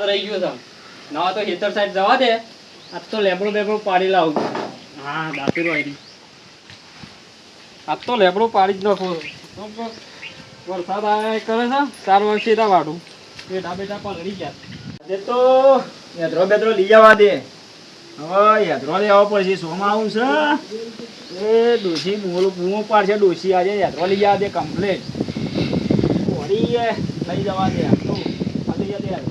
વરસાદ રહી ગયો છે. ના તો હેતર સાઈડ જવા દે. આજ તો લેબડો બેબડું પાડી લાવું. હા દાંતેરો આવી આજ તો લેબડું પાડી જ નાખો. વરસાદ આવે કરે છે. ચાર વર્ષે તા વાડું. બેટા બેટા પલળી ગયા. આજે તો યાદરો બેદરો લઈ જવા દે. હવે યાદરો લેવા પડશે. સોમાં આવું છે? એ ડોસી બોલું બૂમો પાડશે. ડોસી આજે યાદરો લઈ જવા દે કમ્પ્લેટ વળી લઈ જવા દે. આ તો આ લઈ જવા દે આજ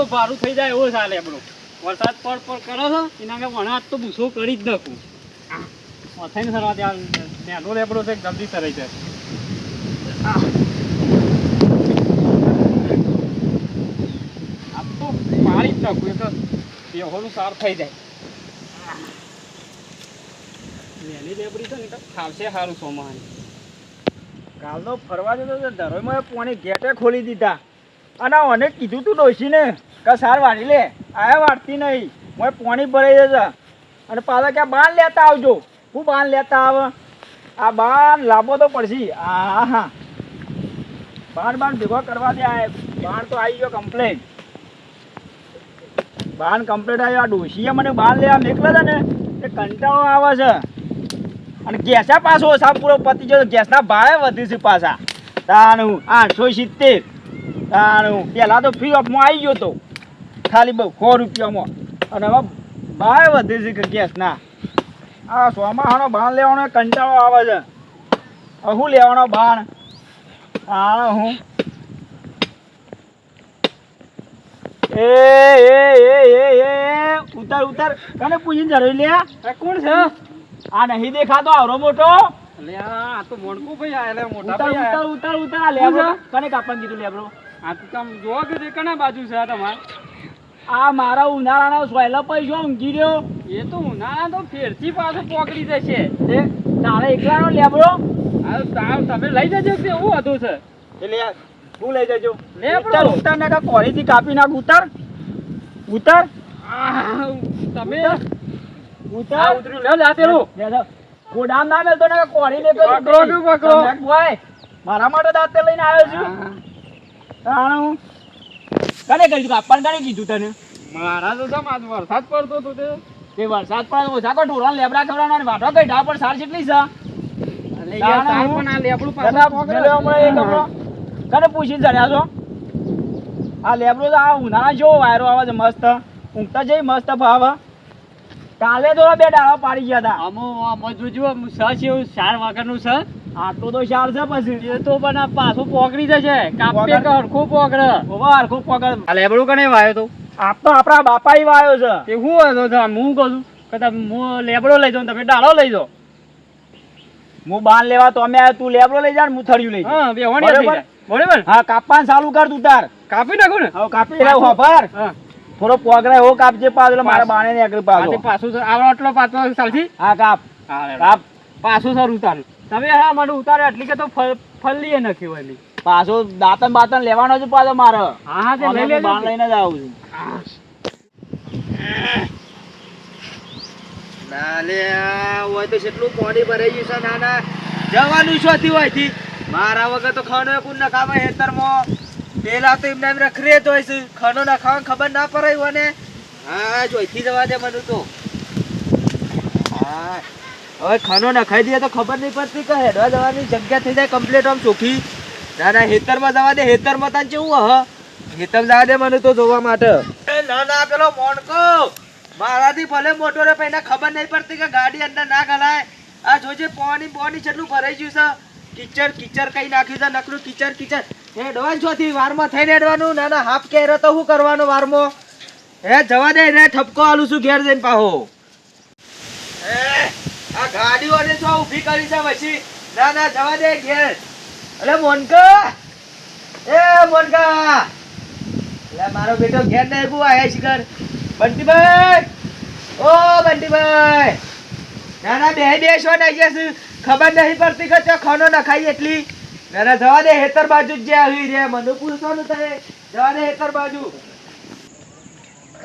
તો ભારું થઈ જાય એવો ચાલે આપણું વરસાદ પડ પડ કરે છે, એના કે વણા તો ભૂસો કરી જ નાખું. મથાઈને સરવા ત્યાં ત્યાંનો લેબડો છે, જલ્દી સરાઈ જાય. આજ તો પાડી જ નાખું, એ તો સાર થઈ જાય. ફરવા જતો ધરોઈમાં પોણી ગેટે ખોલી દીધા. અને મને કીધું તું ડોશીને કે સાર વાળી લે? આયા વાળતી નહીં. મને પોણી ભરાઈ જશે અને પાછા ક્યાં બાન લેતા આવજો? હું બાંધ લેતા આવે? આ બાણ લાંબો તો પડશે. આ હા બાણ બાણ ભેગો કરવા દે આ બાણ તો આવી ગયો કમ્પ્લેન બાણ કમ્પ્લેટ આવ્યો. આ ડોશીએ મને બાણ લેવા મેકલા હતા ને, એ કંટાળો આવે છે. અને ગેસા પાછો ઓછા પૂરો પતી ગયો. ગેસના ભાવે વધી છે પાછા. તાણું આઠસો સિત્તેર. તાણું. પહેલાં તો ફ્રી ઓફમાં આવી ગયો તો. ખાલી બહુ સો રૂપિયામાં. અને હવે ભાવે વધે છે કે ગેસના આ સોમાહાનો બાણ લેવાનો કંટાળો આવે છે. હું લેવાનો બાણ? તાણ હું. એ એ એ એ એ ઉતાર ઉતાર. કને પૂછીને જરૂર લે? આ કોણ છે? આ નહીં દેખાતો આવરો મોટો? લે આ તો મોણકું ભાઈ મોટા ઉતાર ભાઈ ઉતાર ઉતાર ઉતાર. આ લેબરો. કને કાપવાનું કીધું લેબરો? આ તો તમ જોવો કે કના બાજુ છે આ તમાર? આ મારા ઉનાળાનો સોયલો પૈસો ઊંઘી રહ્યો. એ તો ઉનાળા તો ફેરથી પાછું પોકડી જશે. એ તારે એકલાનો લેબરો આ તાવ તમે લઈ જજો કે એવું હતું છે. એટલે તું લઈ જજો. ઉતર ઉતાર ને કોળીથી કાપી નાખ. ઉતર. ઉતર. તમે ઉતર. ઉતર્યું. લે જાતેલું. ગોડામ ના મેલતો ને કોળી ને પકડો પકડો? મારા માટે દાંતે લઈને આવ્યો છું. તાણું કને કર્યું આપણને કને કીધું તને? મારા તો જમ આજ વરસાદ પડતો હતો તે. તે વરસાદ પડે તો કોઈ ઢોરા લેબડા ખવડાવવાના અને વાટો કઈ ઢા પર સાર કેટલી છે. કને પૂછીને ચડ્યા છો? આ લેબડો તો આ ઉનાળા જેવો વાયરો આવે છે મસ્ત. ઊંઘતા જઈ મસ્ત ભાવ. કાલે તો બે ડાળા પાડી ગયા હતા આમો આમો જો આમ સ છે એવું ચાર વાગરનું છે. આટલો તો છે પછી. એ તો પણ પાછું પોકડી જશે. કાપે હરખું પોકડ ઓવા હરખો પકડ આ લેબડું કને વાયો તો? આપ તો આપણા બાપા ઈ વાયો છે. તે હું હતો હું કહું કે તમે લેબડો લઈ જાઉં તમે ડાળો લઈ જાઓ. હું બાન લેવા તો અમે તું લેબડો લઈ જા હું થળિયું લઈ જાઉં. હા થઈ બરોબર? જાય. હા કાપવાનું ચાલુ કર તું તાર. કાપી નાખો ને? હવે કાપી રહ્યો ખબર થોડો પોગરા એવો કાપજે પાછો મારા બાણે ને આગળ પાછો પાછું આવડો આટલો પાછો ચાલશી? હા કાપ. કાપ કાપ. પાછું સર ઉતારું તમે હા મને ઉતારે એટલી કે તો ફલ્લીએ નખ્યું એની. પાછો દાંતન બાતન લેવાનો છે પાછો મારે. હા હા તે લઈ લેજો. બાણ લઈને જ આવું છું. ના લે હોય તો કેટલું પાણી ભરાઈ ગયું છે નાના. જવાનું જવાનું થી હોયથી મારા વગર તો ખાણો કુન નખાવે હેતરમાં પેલા તો એમને એમ રખરે જ હોય છે. ખાનો નખાવા ખબર ના પડે હોય ને. હા જોઈથી જવા દે મને તો. હા. હવે ખાનો નખાઈ દઈએ તો ખબર નહીં પડતી કે હેડવા જવાની જગ્યા થઈ જાય કમ્પ્લીટ આમ ચોખ્ખી. ના ના હેતરમાં જવા દે હેતરમાં તાન કેવું હ હેતર જવા દે મને તો જોવા માટે. ના ના પેલો મોણકો મારાથી ભલે મોટો રે પણ ખબર નહીં પડતી કે ગાડી અંદર ના ગલાય. આ જોજે પાણી પાણી જેટલું ભરાઈ ગયું છે. કિચડ કિચડ કઈ નાખ્યું છે, નકરું કિચડ કિચડ. હે ડોવાન છોથી વારમાં થઈને હેડવાનું. ના ના, હાફ કેરો તો શું કરવાનું વારમાં? હે, જવા દે ને ઠપકો આલું છું, ઘેર જઈને પાહો. આ ગાડીઓને તો ઊભી કરી છે પછી. ના ના, જવા દે ઘેર. અરે મોનકા. એ, મોનકા. લે મારો બેટો ઘેર ને આવ્યા આયા ઘર. બંટીભાઈ. ઓ, બંટીભાઈ. ના ના, બે બે શો નાઈ જશે ખબર નહીં પડતી કે ત્યાં ખાનો નખાઈ એટલી. ના ના, જવા દે, હેતર બાજુ જ જે આવી રે મને પૂછવાનું થાય જવા દે, હેતર બાજુ.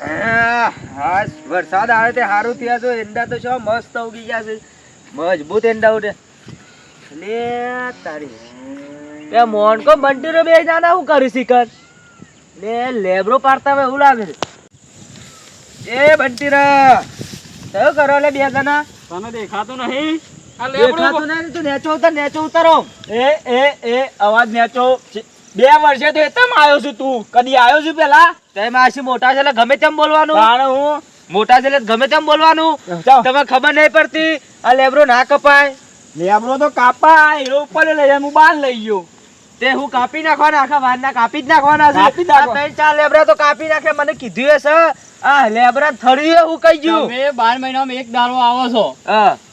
હાશ વરસાદ આવે તે સારું થયા છો. એંડા તો છો મસ્ત ઉગી ગયા છે. મજબૂત એંડા ઉડે. લે તારી. બે મોન કો બંટી રો બે જાના હું કરી શિખર. લે લેબરો પાડતા હોય એવું લાગે એ બંટીરા કયો કરો લે બે જણા? તને દેખાતું નહીં? આ દેખાતું નહીં તું નેચો ઉતર નેચો ઉતરો. એ એ એ અવાજ નેચો. બે વર્ષે તો એતમ આવ્યો છું તું. કદી આવ્યો છું પેલા? તે માસી મોટા છે એટલે ગમે તેમ બોલવાનું? હું? મોટા છે એટલે ગમે તેમ બોલવાનું? તમે ખબર નહીં પડતી આ લેબરો ના કપાય. લેબરો તો કાપાય એ ઉપર લઈ જાય હું બાર લઈ ગયો. તે હું કાપી નાખવાના આખા વારના કાપી જ નાખવાના છે. કાપી ત્રણ ચાર લેબરા તો કાપી નાખે મને કીધું હશે. આ લેબરા થળ્યું હું કહી ગયું. તમે બાર મહિનામાં એક દારો આવો છો.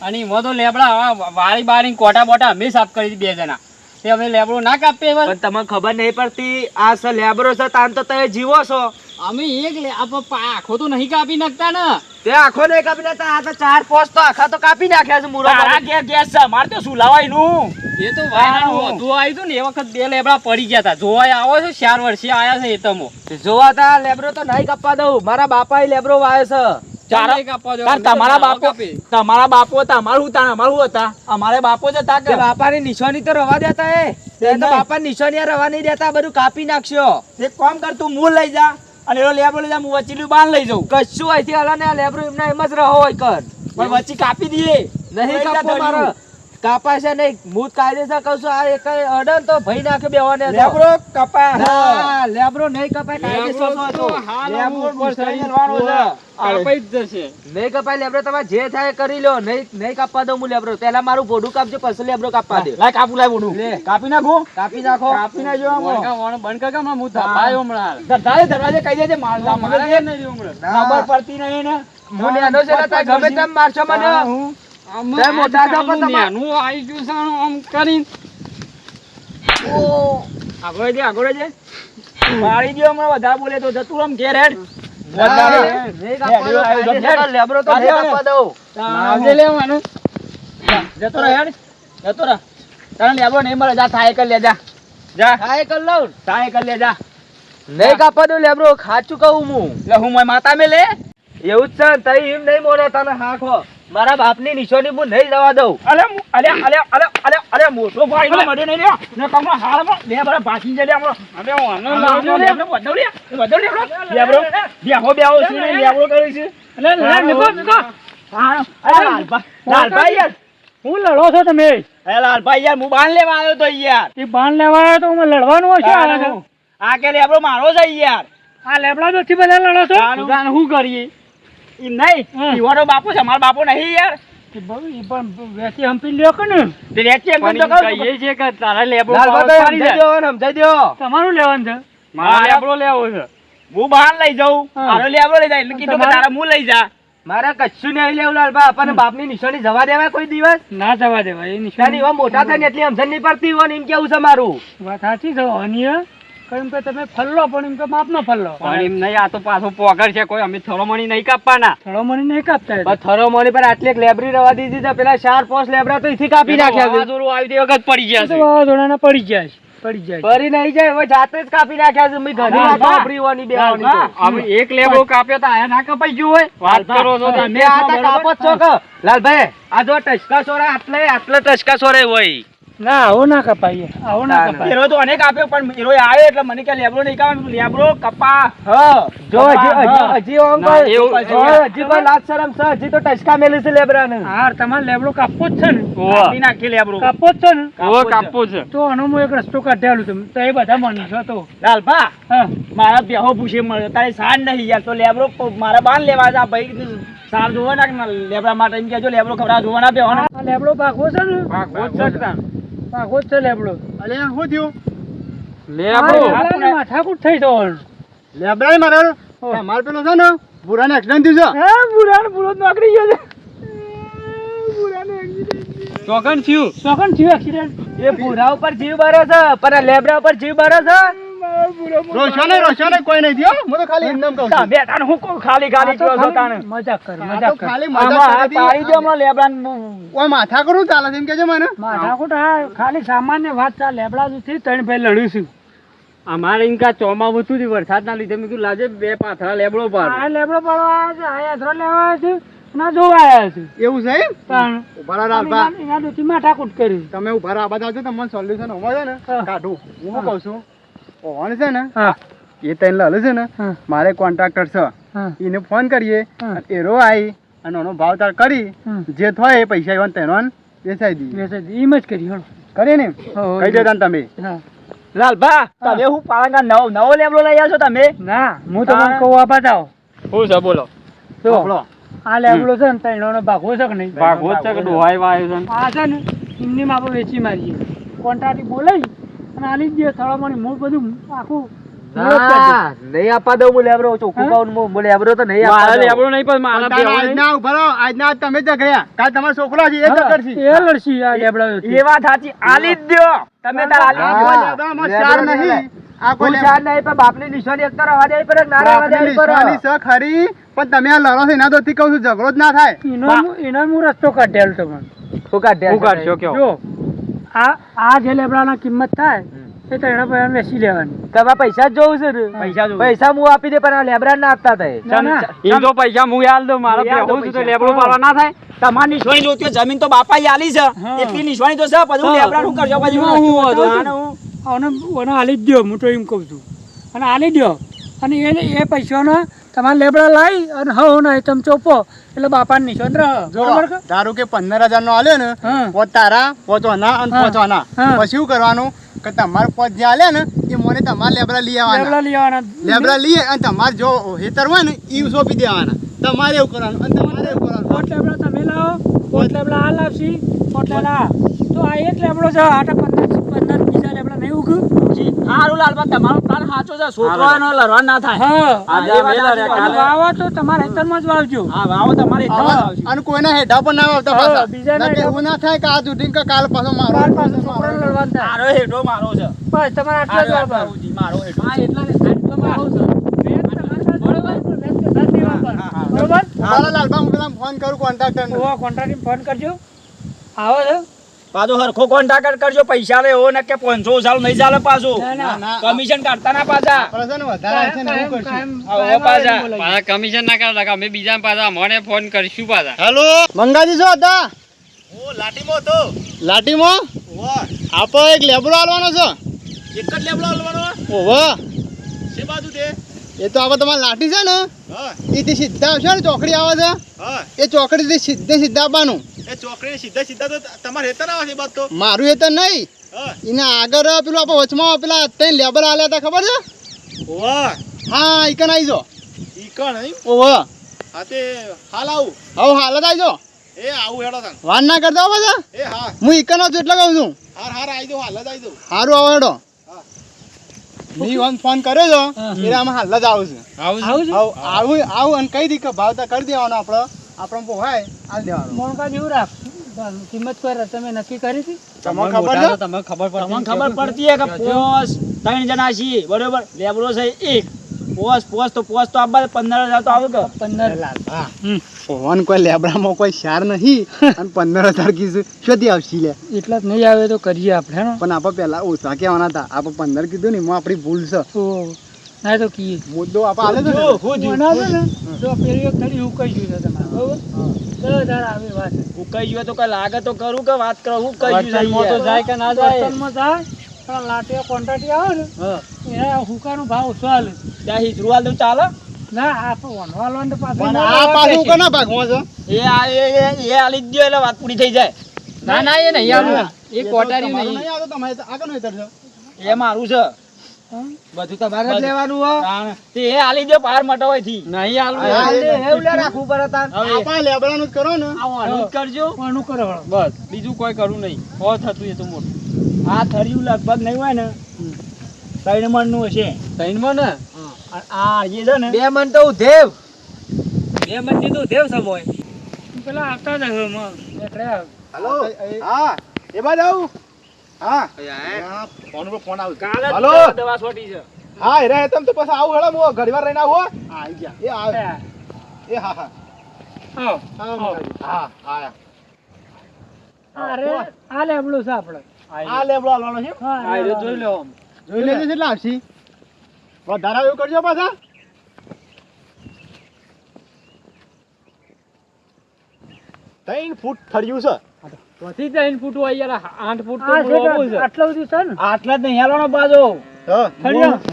અને એમાં તો લેબડા વાળી બારી કોટા બોટા અમે સાફ કરી દીધી બે જણા. તે અમે લેબડો ના કાપીએ પણ તમને ખબર નહીં પડતી આ સર લેબરો છે તાન તો તમે જીવો છો. અમે એક આખો તો નહીં કાપી નાખતા ને. તે આખો નહીં કાપી નાખતા આ તો ચાર પોસ્ટ તો આખા તો કાપી નાખ્યા છે મુરો તારા ઘેર ગેસ છે મારે તો શું લાવાયનું એ તો હા. વાયરાનું વધુ આવ્યું હતું ને એ વખત બે લેબડા પડી ગયા હતા જોવા આવો છો ચાર વર્ષે આયા છે એ તમો. જોવા તા લેબરો તો નહીં કાપવા દઉં. મારા બાપા લેબરો વાવે છે. ચાર- નહીં કાપવા દો. તાર અમે તો તમારા બાપો તમારા બાપો હતા અમારું હતા અમારું હતા. અમારે બાપો જ હતા કે? બાપાની નિશાની તો રવા દેતા એ. તો બાપા નિશાની રવા નહીં દેતા બધું કાપી નાખશો. એક કામ કર તું મૂળ લઈ જા અને એનો લેબડો લઈ જા હું વચીલું બાંધ લઈ જાઉં. કશું અહીંથી હલા ને લેબરો એમના એમ જ રહો હોય કર. પણ વચ્ચે કાપી દઈએ. નહીં કાપો ધર્યું. મારો. કાપા છે નહીં. હું કાયદેસર કહું છું આ એક અડન તો ભઈ નાખે બેવાને લેબ્રો કપા ના, લેબરો નહીં કપાય કાયદેસર તો ઘૂસાઈ કરવાનો છે. કપાઈ જ જશે. નહીં કપાય લેબ્રો તમે જે થાય કરી લો. નહીં નહીં કાપવા દઉં હું લેબરો. પહેલા મારું બોડું કાપજો પછી લેબરો કાપવા દે. લાય કાપું લાય બોડું લે. કાપી નાખો? કાપી નાખો. કાપી નાખજો આમ. બંધ કર કે હમણાં હું ધપાયો હમણાં. ધરધારે દરવાજે કહી દેજે માર મગજ નહીં હમણાં. ખબર પડતી નહીં ને હું નેનો છે ગમે તેમ મારશો મને. હું. મોટા પણ ગયું છે આમ કરીને. આગળ આગળ હમણાં વધારે બોલે તો જતું ઘેર હેડ. લેબરો તો નહીં હેડ. કાપવા દઉં લાવજે લેવાનું. જતો રહે હેડ. જતો રહે. તને લેબો નહીં મળે જા થાય કર લે જા જા હા, લઉં. થાય કર લે નહીં કાપવા દઉં લેબરો ખાચું કહું હું એટલે હું માતા મે લે એવું જ છે તઈ એમ નહીં મોને તને હાંખો મારા બાપની નિશાની હું નહીં જવા દઉં. અલે અલે અલે અલે અલે અલે મોટો ભાઈ નો મડે નહીં લ્યો ને કમનો હાલમાં બે બરા ભાસી જલે હમણો. હવે આનો લાવજો લે લે. બધો બે બધો બે હો બેહો બેહો છે ને લેબરો કરી છે. લે, લે, નિકો નિકો હા. અરે લાલભાઈ યાર હું લડો છો તમે? અરે લાલભાઈ યાર હું બાન લેવા આવ્યો તો યાર. એ બાણ લેવા આવ્યો તો હું લડવાનું હશે આ કે લેબરો મારો છે યાર. આ લેબડા નથી બધા લડો છો? હું શું કરીએ? ઈ નહીં. ઈવાનો બાપુ છે મારો બાપુ નહીં યાર. એ બહુ- એ પણ વેચી હંપી લ્યો કે ને તે રેચી તો કહું છે કે તારા લેબડો સમજાઈ દ્યો સમજાઈ દ્યો. તમારું લેવાનું છે? મારા મારા લેબડો લેવો છે. હું બહાર લઈ જાઉં. મારો લેબરો લઈ જાય. કીધું કે તારા હું લઈ જા. મારે કશું નહીં લેવું લાલભાઈ આપણને બાપની નિશાની જવા દેવાય કોઈ દિવસ? ના જવા દેવાય એ નિશાની એવા મોટા થઈને એટલી સમજણ નહીં પડતી હોય એમ કેવું છે મારું? વાત સાચી છે અન્ય કે તમે ફલ્લો પણ એમ કે માપનો ફલ્લો પણ એમ નહીં આ તો પાછો પોગર છે કોઈ અમે થોડોમણી નહીં કાપવાના થોડો મને નહીં કાપતા એ તો. પણ થરો મોની પર આટલી લેબરી રવા દીધી પેલા ચાર પાંચ લેબરા તો અહીંથી કાપી નાખ્યા છે આવી તે વખત પડી ગયા છે વાવાઝોડાના પડી જાય છે પડી જાય છે. નહીં જાય હવે જાતે જ કાપી નાખ્યા છે મેં ઘણી લાલભા. વાતો વાપરી હોવાની બે હોવાની તો. અમે એક લેબડો કાપ્યો તો આયા ના કપાઈ ગયું હોય વાત કરો છો તમે તમે આ કાપો છો કે? લાલભાઈ આ જો ટચકા સોરા આટલે આટલે ટચકા સોરે હોય ના આવો ના કપાઈએ. આવો ના ના, ના. કપાય એરો તો અનેક આપ્યો પણ એરો આવ્યો એટલે મને કે લેબરો નહીં કાવાનું લેબરો કપા. હ જો હજી હજી હજી ઓમ કોઈ- એવું- હજી કોઈ લાજ શરમ છે હજી તો ટચકા મેલી છે લેબરાને. હા તમારે લેબરો કાપવો જ છે ને. કાપી નાખી લેબરો. કાપવો જ છે ને. ઓ કાપવો છે. તો આનો હું એક રસ્તો કાઢેલું છે. તો એ બધા મનુષ્ય તો. લાલભા. હા. મારા બેહો પૂછે મળ્યો. તારે સાર નહીં યાર. તો લેબરો મારા બાન લેવા જા ભાઈ સાર જોવા નાખ લેબરા માટે એમ કેજો લેબડો ખવડા જોવા ના બેહો ને. આ લેબડો છે. ને જ છે. ભાગવો જ છે લેબડો. અલે શું થયું? લેબડો. ઠાકુર થઈ જવાનું લેબડાય મારે તમારે પેલો છે ને બુરાને એક્સિડન્ટ થયું છે. હા બુરાને બુરો નોકરી ગયો છે. ચોકન થયું. ચોકન થયું એક્સિડન્ટ એ બુરા ઉપર જીવ બરો છે પણ આ લેબરા ઉપર જીવ બરો છે? રોશને રોશને કોઈ નહીં થયો. હું તો ખાલી એમને કહું છું. બે તાણ હું કહું ખાલી ખાલી કહો છો તાણ. મજાક કર મજાક કર. ખાલી મજાક આ કરી. પાડી દો હમણાં લેબડાને ઓય માથા કરું ચાલે છે એમ છે મને. માથાકૂટ હા ખાલી સામાન્ય વાત ચાલે. લેબડા થી ત્રણ ભાઈ લડ્યું છું. અમારે ઇનકા ચોમા વધુ થી વરસાદ વરસાદના લીધે. મેં કીધું લાજે બે પાથરા લેબડો આ લેબડો પડવા આવ્યા છે આ યાત્રા લેવા આવ્યા છે ના જોવા આવ્યા છે. એવું છે એમ? પણ ઊભા રહો લાલભા. એના- એના માથા માથાકૂટ કરી તમે ઊભા રહો આ તમને સોલ્યુશન હોવા છે ને કાઢું. હું કહું છું? ઓન છે ને? એ તઈને લાલે છે ને? મારે કોન્ટ્રાક્ટર છે. એને ફોન કરીએ એરો આવી અને એનો ભાવ તાર કરી જે થાય એ પૈસા આવ્યો તેનો વેચાઈ દઈએ. એમ જ કરી હળો. કરીએ ને? કહી દેતા તમે. હા. લાલભા તમે હું પાલંગા નવો નવો લેબલો લઈ આવ્યો છો તમે? ના હું તમને કહું આ બતાવો. શું છે બોલો. જો આ લેબલો છે ને તૈણોનો ભાગો છે કે નહીં? ભાગો છે કે ડોહાઈ વાયો છે આ છે ને એમની માં આપણે વેચી મારીએ. કોન્ટ્રાક્ટ બોલાવી આલી જ દે થળામણી મૂળ બધું આખું નહીં આપવા દઉં હું લેબરો ચોખ્ખું કહું હું લેબરો તો નહીં આપવા દઉં. નહીં પણ પણ આજના ઊભા આજના આજ તમે ઝઘડ્યા. કાલ તમારો છોકરો છે એ હા, એ લડશી આ લેબડા એ વાત સાચી. આલી જ દ્યો. તમે તાર આલી જ આ દ્યો. કોઈ લેબડામાં ચાર નહીં. આ કોઈ હું નહીં પણ બાપની નિશાની એક તો રવા દે પર ના રવા દે પર નિશાની છે ખરી પણ તમે આ લડો છો એના તો કહું છું ઝઘડો જ ના થાય. એનો હું રસ્તો કાઢેલ તમને હું શું કયો? આ આ જે લેબડાના કિંમત થાય એ તૈણા પૈસા વેચી લેવાની. તમારે પૈસા જ જોવું છે ને? પૈસા જોવું. પૈસા હું આપી દે પણ આ લેબરા ના આપતા થાય. એ. તો પૈસા હું આલ દઉં મારા હું બેહું છું તો. લેબડો પાડવા ના થાય. તમારી નિશાની જોતી જમીન તો બાપા આલી છે. એટલી નિશાની તો છે પછી. લેબડા શું કરશો પછી હું. હું અને અને આલી જ દો હું તો એમ કહું છું. અને આલી દો અને એ એ પૈસાનો તમારે લેબડા લાવી અને હવ ને તમે ચોપો. એટલે બાપાને નિશાન રહે. જો બરાબર કે? ધારો કે પંદર હજાર નો આલ્યો ને. પોત તારા પોચવાના અને હા. પોચવાના પછી શું કરવાનું? કે તમારે પદ જે આલે ને એ મને તમાર લેબરા લઈ આવવાના લેબડા લેવાના લેબરા લઈએ અને તમારે જો હેતર હોય ને એ સોંપી દેવાના તમારે એવું કરવાનું અને તમારે એવું કરવાનું પોટ લેબરા તમે લાવો પોટ લેબરા આ લાવશી પોટ લેબરા તો આ એક લેબડો છે આટા પંદર પંદર બીજા લેબડા નહીં ઉગ્યું હારું લાલબા તમારો પ્લાન સાચો છે છોકરો એનો લડવા ના થાય હા. કાલે. વાવો તો તમારા હેતરમાં જ વાવજો હા વાવો તમારે એટલા જ હા. આવશે. અને કોઈના હેઠા પણ ના પાછા બીજાના ના એવું ના થાય કે આ જુટીન કે કાલ પાછો મારો બાર પાસે છોકરાને લડવાનું થાય. મારો હેઠો મારો છે. બસ તમારે આટલા જ આટલા મારો હેઠો હા એટલા ને આટલામાં છે. મેં તમારી સાથે બરોબર? મેં તો સાથે વાપર. બરોબર? મારા લાલબા હું પેલા ફોન કરું કોન્ટ્રાક્ટર ને ઓવા કોન્ટ્રાક્ટને ફોન કરજો. આવો છે? પાછો હરખો કોન્ટ્રાક્ટ કરજો પૈસા લે એવો ને કે પાંચસો સાલ નહીં ચાલે પાછું. ના, ના. ના. કમિશન કાઢતા ના પાછા. પાછા. કમિશન ના કરતા અમે બીજા પાછા મને ફોન કરીશું પાછા. હેલો. મંગાજી છો હતા. લાટીમાં આપો એક લેબડો આલવાનો છે. એક જ લેબડો હાલવાનો? ઓહો. એ તો આપણે તમારે લાઠી છે ને? એથી સીધા આવશે ને ચોકડી આવે છે? એ ચોકડીથી સીધે સીધા આવવાનું. એ ચોકડી સીધા સીધા તો તમારે હેતર આવે છે બાદ તો? મારું એ તો નહીં એના આગળ પેલું આપણે વચમાં પેલા ત્રણ લેબર આલ્યા હતા ખબર છે? ઓવા હા ઈકન આવી જો. ઈ ઓહો. હા તે હાલ આવું. હવે આવી જો એ આવું હેડો તન. વાન ના કરતા હો એ હા. હું ઈકન છું એટલે કહું છું. હાર હાર આવી દઉં હાલ જ આવી દઉં હારું આવો હેડો. હા. વન ફોન કર્યો છો એટલે આમાં હાલ જ આવું છું. આવું છે? આવું આવું આવું અને કહી દી કે ભાવતા કરી દેવાનો આપણો? આપણો પોહાય હાલ દેવાનો. મોણકા જેવું રાખ. કિંમત કોઈ તમે નક્કી કરી હતી? તમને ખબર છે? તમને ખબર પડતી હે કે પોસ ત્રણ જણા છીએ બરોબર? લેબરો છે એક. પોસ પોસ તો પોસ તો આપવા પંદર હજાર તો આવે કે પંદર ફોન કોઈ લેબડામાં કોઈ શાર નહીં અને પંદર હજાર કીધું. શોધી આવશી લે. એટલા જ નહીં આવે તો કરીએ આપણે પણ આપણે પહેલા ઓછા કહેવાના હતા. આપણે પંદર કીધું ને એમાં આપણી ભૂલ છે. ના તો કીએ. મુદ્દો આપણે આલે તો જો, આવે પેલી કરી હુકાઈ ગયું છે તમારે. બરોબર? આવે વાત. હું કઈ ગયો તો કઈ લાગે તો કરું કે વાત કરું? હું કઈ વર્તનમાં તો ગયું જાય કે ના જાય? જાય? પણ લાટીયા કોન્ટ્રાક્ટ આવે ને. એના હુકાનો ભાવ હાલે ત્યાં હિજરું હાલ ચાલે? ના આ તો વનવાલવાનું તો પાછું આ પાછું કોના ભાગમાં છે? એ આ એ એ- એ આલી દયો એટલે વાત પૂરી થઈ જાય. ના ના એ નહીં આલું. એ કોટારી નહીં. આવતો તમારે તો આગળનો હેતર એ મારું છે. બધું તમારે જ લેવાનું હો તે એ આલી દો પાર મટવાયથી નહીં આલું. એવું લે રાખવું પડે તાન. આપણે લેબડાનું જ કરો ને. આનું જ કરજો. કોનું કરો બસ બીજું કોઈ કરું નહીં. હો થતું એ તો મોટું. આ થર્યું લગભગ નહીં હોય ને. ત્રણ મણનું હશે. ત્રણ મણ? આ જે છે ને બે મન તો ઉધેવ બે મણ દીધું દેવ સબ હોય. પેલા આવતા જ હાલો હા એ બાદ આવું. હા હા, ફોન પર ફોન આવે કાલે જ દવા છોટી છે. હા એ રહે તમ તો પછી આવું હેડો હું ઘડીવાર રહીને આવો આવી ગયા. એ આવે. એ હા હા. હા. હા હા આ રે. આ લેબડું છે આપણે. આ લેબડો હાલવાનો છે. હા જોઈ લો આમ. જોઈ લેજો કેટલા આવશી? વધારે એવું કરજો પાછા. ત્રણ ફૂટ થર્યું છે. પછી ત્રણ ફૂટ હોય યાર આઠ ફૂટ તો છે. આટલું બધું છે ને? આટલા જ નહીં હેલવાનો બાજો.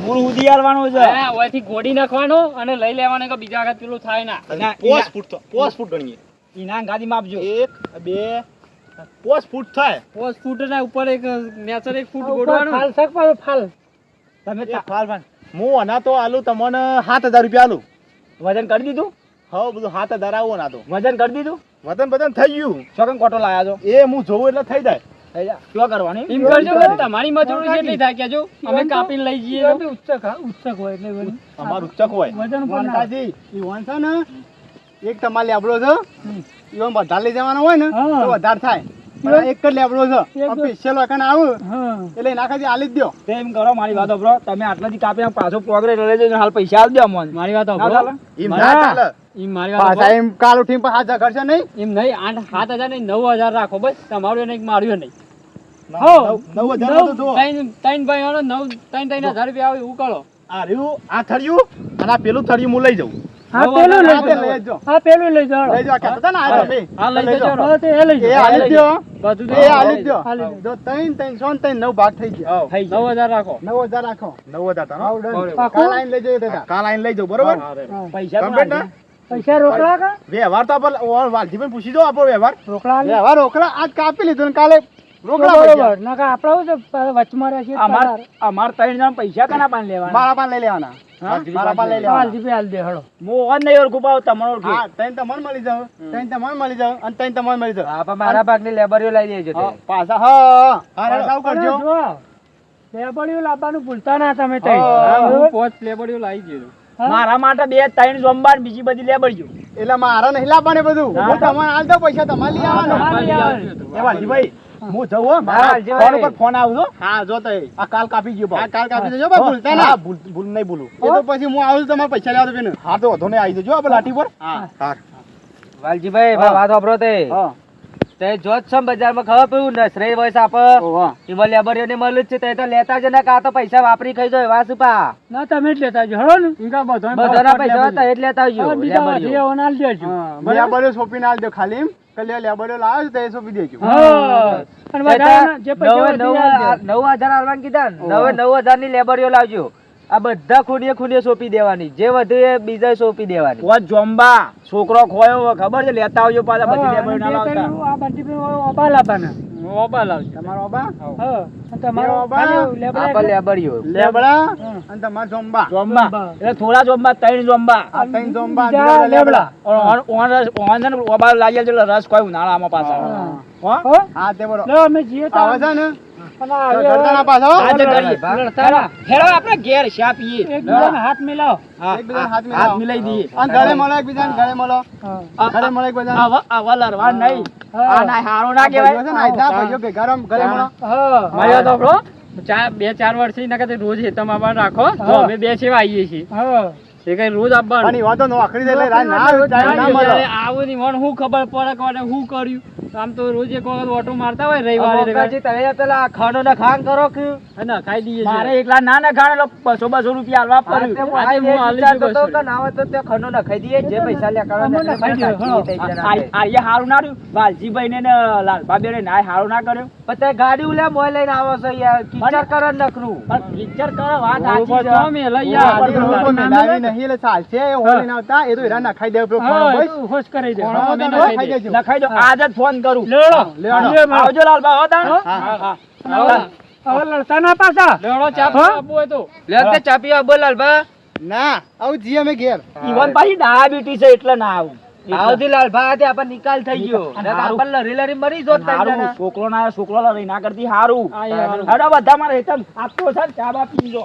મૂળ ઉધી આલવાનું છે. હા, ઓયથી ગોળી નાખવાનો અને લઈ લેવાનો કે બીજા વખત પેલું થાય ના. ના, પોસ ફૂટ તો પોસ ફૂટ ગણીએ. ઈના ગાદી માપજો એક બે પોસ ફૂટ થાય. પોસ ફૂટ ના ઉપર એક નેચર એક ફૂટ ગોડવાનું ફાલ શક પાડો ફાલ. તમે ફાલ ફાલ. હું અના તો આલુ તમને સાત હજાર રૂપિયા આલુ. વજન કરી દીધું? હા બધું સાત હજાર આવો ના તો. વજન કરી દીધું? વજન બતન થઈ ગયું. ચોકન કોટો લાયા છો. એ હું જોઉં એટલે થઈ જાય. થઈ જા શું કરવાનું? એમ કરજો કે તમારી મજૂરી કેટલી થાય કેજો અમે કાપીને લઈ જઈએ અમારું ઉચ્ચક હોય. વનતાજી, ઈ વન છે ને. એક તમારે આપડો છે. ઈવન વધારે લઈ જવાનો હોય ને તો વધારે થાય. એક જ લેબડો છે. સ્પેશિયલ વખત આવું. એટલે એના આલી જ દો એમ કરો મારી વાત બ્રો. તમે આટલાથી કાપી પાછો પ્રોગ્રેસ લઈ લેજો હાલ પૈસા આલ દો અમને. મારી વાત ના એમ ના ચાલે. એમ મારી વાત એમ કાલ ઉઠીને પાછા ઝઘડ છે નહીં? એમ નહીં આઠ સાત હજાર નહીં નવ હજાર રાખો બસ. તમારું નહીં માર્યું નહીં. નવ નવ હજાર ત્રણ ત્રણ ભાઈ નવ ત્રણ ત્રણ હજાર રૂપિયા આવે એવું કરો. આ રહ્યું આ અને આ પેલું થળિયું હું લઈ જાઉં. હા પેલું લઈ જજો હા પેલું લઈ જાઓ. લઈ જવા કહેતા હતા ને આ તમે હા લઈ જાઓ. હા, તે એ લઈ એ આલી જ દ્યો. બધું એ આલી જ આલી જો તૈન તૈન સોન તૈન નવ ભાગ થઈ ગયા. થઈ ગયું. નવ હજાર રાખો. 9000 રાખો. નવ હજાર તારો બરોબર. કાલ આવીને લઈ જજો દાદા. કાલ આઈને લઈ જાઉં બરોબર? પૈસા કમ્પ્લીટ ના પૈસા રોકડા કા? વ્યવહાર તો આપણે વાલજીભાઈ પૂછી દો આપણો વ્યવહાર. રોકડા વ્યવહાર રોકડા આજ કાપી લીધો ને કાલે રોકડા નકા આપડે વચમાં રહેશે અમાર અમાર ત્રણ જણ પૈસા કના પાન લેવાના? મારા પાન લઈ લેવાના. મારા પાન લઈ લેવાના. હાલ દે હળો. હું ઓન નહીં ઓળખું પાવ તમારો ઓળખી. હા ત્રણ તમારે મળી જાવ ત્રણ તમારે મળી જાવ અને ત્રણ તમારે મળી જાવ. હા, મારા ભાગની લેબરીઓ લઈ દેજો પાછા હા હા પાછા કરજો. લેબડીઓ લાવવાનું ભૂલતા ના તમે હા, હું પોચ લેબડીઓ લાવી દીધું મારા માટે બે ત્રણ જોંબાર બીજી બધી લેબડજો એટલે મારા નહીં લાવવાને બધું. હું તમારે હાલ દો પૈસા તમારે લઈ આવવાનું. એ વાલજીભાઈ હું જઉં હો મારા ફોન ઉપર ફોન આવજો. હા જો તો આ કાલ કાપી ગયો હા કાલ કાપી દેજો બા ભૂલતા ના. ભૂલ ભૂલ નહીં ભૂલું. એ તો પછી હું આવું તમારે પૈસા લેવા દેને હા તો વધો ને આવી જજો આપણે લાઠી પર. હા. હા. વાલજીભાઈ વાત વાપરો તે. હા. તે જોત જ છે બજારમાં ખબર પડ્યું ને શ્રેય વોઇસ આપ ઇવલ એમાં લેબરીઓને મળ્યું છે તે તો લેતા જ ને કા તો પૈસા વાપરી ખાઈ જાય વાસ પા ના તમે જ લેતા જો હળો ને. ઇંગા બધો બધાના પૈસા તો એ જ લેતા આવજો લેબરિયો ઓનાલ દેજો હા લેબડો સોંપીને આલ દો ખાલી એમ લેબડો લાવ્યો છે તો સોંપી દેજો અને વધારાના જે પૈસા નવ હજાર આલવાનું કીધા નવે નવ હજારની લેબરીઓ લાવજો. આ બધા ખૂણીએ ખૂણીએ સોંપી દેવાની. જે વધુ એ બીજા સોંપી દેવાની. ઓ જોંબા છોકરો ખોયો ખબર છે? લેતા આવજો પાછા બધી ના લાવતા. આ બધી ઓબા લાવવાના. ઓબા લાવજો. તમારો બા હા. તમારો ઓબા. લેબડા આપા લેબડા? અને તમારા જોંબા? જોંબા. જોંબા. એટલે થોડા જોંબા ત્રણ આ જુદા લેબડા. ઓન ઓન ઓન છે ને ઓબા લાગ્યા એટલે રસ કોઈ ઉનાળામાં પાછા. હો. હો? હા તે બરો લો, અમે જઈએ તો આવે છે ને? અને આવે ગરદા ના હવે પાછો આજે કરીએ લડતા ના. હેરો આપણે ઘેર શા પીએ? એકબીજાને હાથ મિલાવો. એકબીજાને હાથ હાથ મિલાવો. દઈએ. અને ગળે મળો એકબીજાને ગળે મળો. ગળે મળો એકબીજાને આવા આવા લડવા નહીં. આ ના હારો ના ભાઈઓ છે ને, કહેવાય. ભાઈઓ ભેગા રહો, ગળે મળો. હા. મારી વાત સાંભળો. ચાર બે ચાર વર્ષથી ના કરતા રોજ હેતમ આવવાનું રાખો. તો અમે બે સેવા આવીએ છીએ. હા. એ કઈ રોજ આપવાનું આવું નહીં મને શું ખબર પડે કે હું કર્યું? આમ તો રોજ એક વખત ઓટો મારતા હોય રવિવારે તમે પેલા ખાનો ને ખાણ કરો કે અને ખાઈ દઈએ મારે એકલા ના ના ખાણે બસો બસો રૂપિયા આલવા તે પડ્યું આજે હું હાલી. કે ના હોય તો નખાઈ દઈએ જે પૈસા લે દઈએ. હારું ના રહ્યું વાલજીભાઈ ને ને લાલભાઈ ના હારું ના કર્યો પછી ગાડી ઉલે મોય લઈને આવો છો યાર કિચર કરે ને નખરું પણ વિચાર કરો વાત સાચી છે મેં લઈ યાર. મેલાવી નહીં એટલે ચાલશે. એ હોળીને આવતા, એ તો હીરા ભાઈ. તું હોશ કરી દે. નખાઈ દે. દો આજ જ ફોન કરું. લેવડો. લેવડો. લે મારો. આવજો લાલભાઈ હા? હા. હા આવો. હવે લડતા ના પાછા. લેવડો ચા હા? હોય તો. લે ચાપી આ બોલ લાલભા ના આવું જી અમે ઘેર. ઈવન પાછી ડાયાબિટીસ છે એટલે ના આવું. આવતી આજે આપણને નિકાલ થઈ ગયો. આપણને લરી લરી મરી છોકરો ના છોકરો ના કરતી હારું. આ બધા મારે હેતમ આપતો છે ચા બા પીજો.